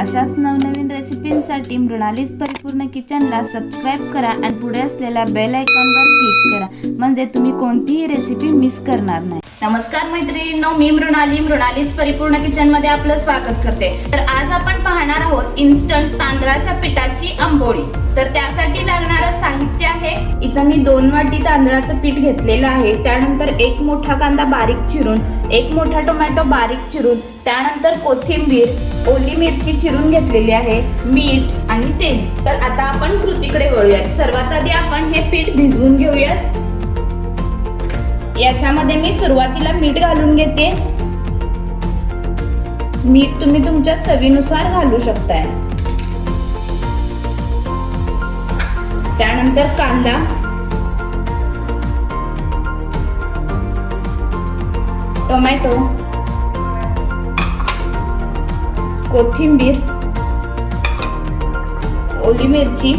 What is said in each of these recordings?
अशाच नवनवीन रेसिपींसाठी मृणालीस परिपूर्ण किचनला सबस्क्राईब करा आणि पुढे असलेल्या बेल आयकॉनवर क्लिक करा. म्हणजे तुम्ही कोणतीही रेसिपी मिस करणार नाही. नमस्कार मैत्रिणींनो मी मृणाली. मृणालीस परिपूर्ण किचनमध्ये आपलं स्वागत करते. तर आज आपण पाहणार इन्स्टंट तांदळाच्या पिठाची आंबोळी. तर त्यासाठी लागणारं साहित्य आहे. इथं मी दोन वाटी तांदळाचं पीठ घेतलेलं आहे. त्यानंतर एक मोठा कांदा बारीक चिरून एक मोठा टोमॅटो बारीक चिरून त्यानंतर कोथिंबीर ओली मिरची चिरून घेतलेली आहे मीठ आणि तेल. तर आता आपण कृतीकडे वळूयात. सर्वात आधी आपण हे पीठ भिजवून घेऊयात. याच्यामध्ये मी सुरुवातीला मीठ घालून घेते. मीठ तुम्ही तुमच्या चवीनुसार घालू शकताय. त्यानंतर कांदा. टोमॅटो. कोथिंबीर. ओली मिरची.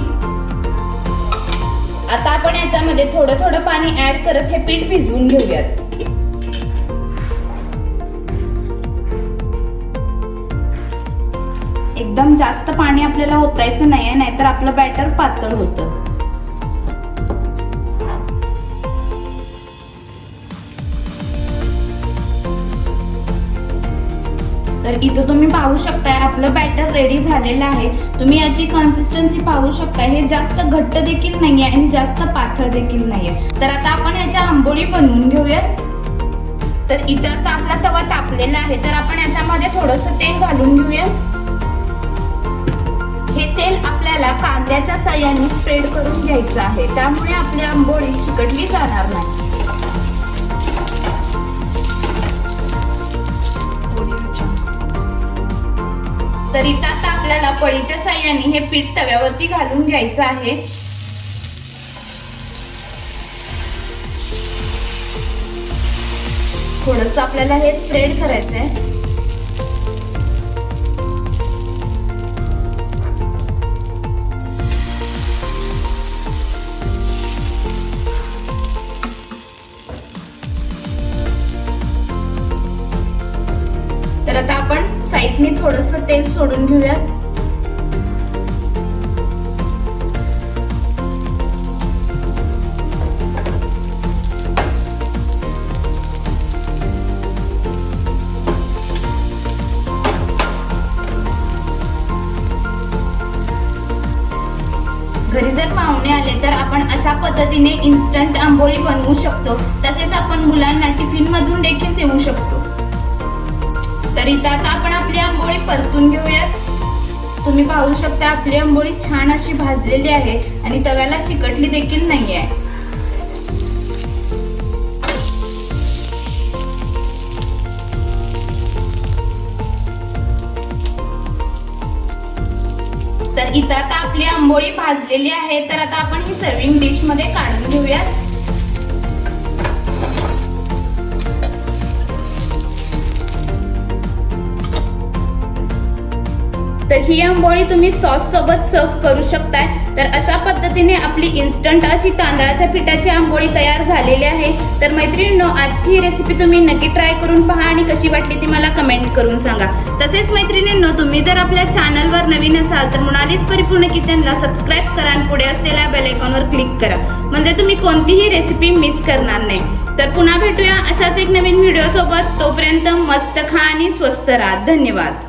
आता आपण याच्यामध्ये थोडं थोडं पाणी ऍड करत हे पीठ भिजवून घेऊयात. एकदम जास्त पाणी आपल्याला ओतायचं नाहीये नाहीतर आपलं बॅटर पातळ होतं. तर इथं तुम्ही पाहू शकताय आपलं बॅटर रेडी झालेलं आहे. तुम्ही याची कन्सिस्टन्सी पाहू शकता हे जास्त घट्ट देखील नाहीये आणि जास्त पातळ देखील नाही आहे तर आता आपण याच्या आंबोळी बनवून घेऊयात. तर इथं आपला तवा तापलेला आहे. तर आपण याच्यामध्ये थोडस तेल घालून घेऊया हे तेल आपल्याला कांद्याच्या सहाय्याने स्प्रेड करून घ्यायचं आहे. त्यामुळे आपली आंबोळी चिकटली जाणार नाही. तर इथं आता आपल्याला पळीच्या साह्याने हे पीठ तव्यावरती घालून घ्यायचं आहे. थोडस आपल्याला हे स्प्रेड करायचं आहे साईडने थोडस तेल सोडून घेऊयात. घरी जर पाहुणे आले तर आपण अशा पद्धतीने इन्स्टंट आंबोळी बनवू शकतो. तसेच आपण मुलांना टिफिन मधून देखील देऊ शकतो. तर इथं आता आपण आपली आंबोळी परतून घेऊयात. तुम्ही पाहू शकता आपली आंबोळी छान अशी भाजलेली आहे आणि तव्याला चिकटली देखील नाही आहे तर इथं आता आपली आंबोळी भाजलेली आहे. तर आता आपण ही सर्विंग डिशमध्ये काढून घेऊयात. तर ही आंबोळी तुम्ही सॉस सोबत सर्व करू शकताय. तर अशा पद्धतीने आपली इन्स्टंट अशी तांदळाच्या पिठाची आंबोळी तयार झालेली आहे. तर मैत्रिणींनो आजची ही रेसिपी तुम्ही नक्की ट्राय करून पहा आणि कशी वाटली ती मला कमेंट करून सांगा. तसेच मैत्रिणींनो तुम्ही जर आपल्या चॅनलवर नवीन असाल तर मृणालीस परिपूर्ण किचनला सबस्क्राईब करा आणि पुढे असलेल्या बेलायकॉनवर क्लिक करा. म्हणजे तुम्ही कोणतीही रेसिपी मिस करणार नाही. तर पुन्हा भेटूया अशाच एक नवीन व्हिडिओसोबत तोपर्यंत मस्त खा आणि स्वस्त राहा. धन्यवाद.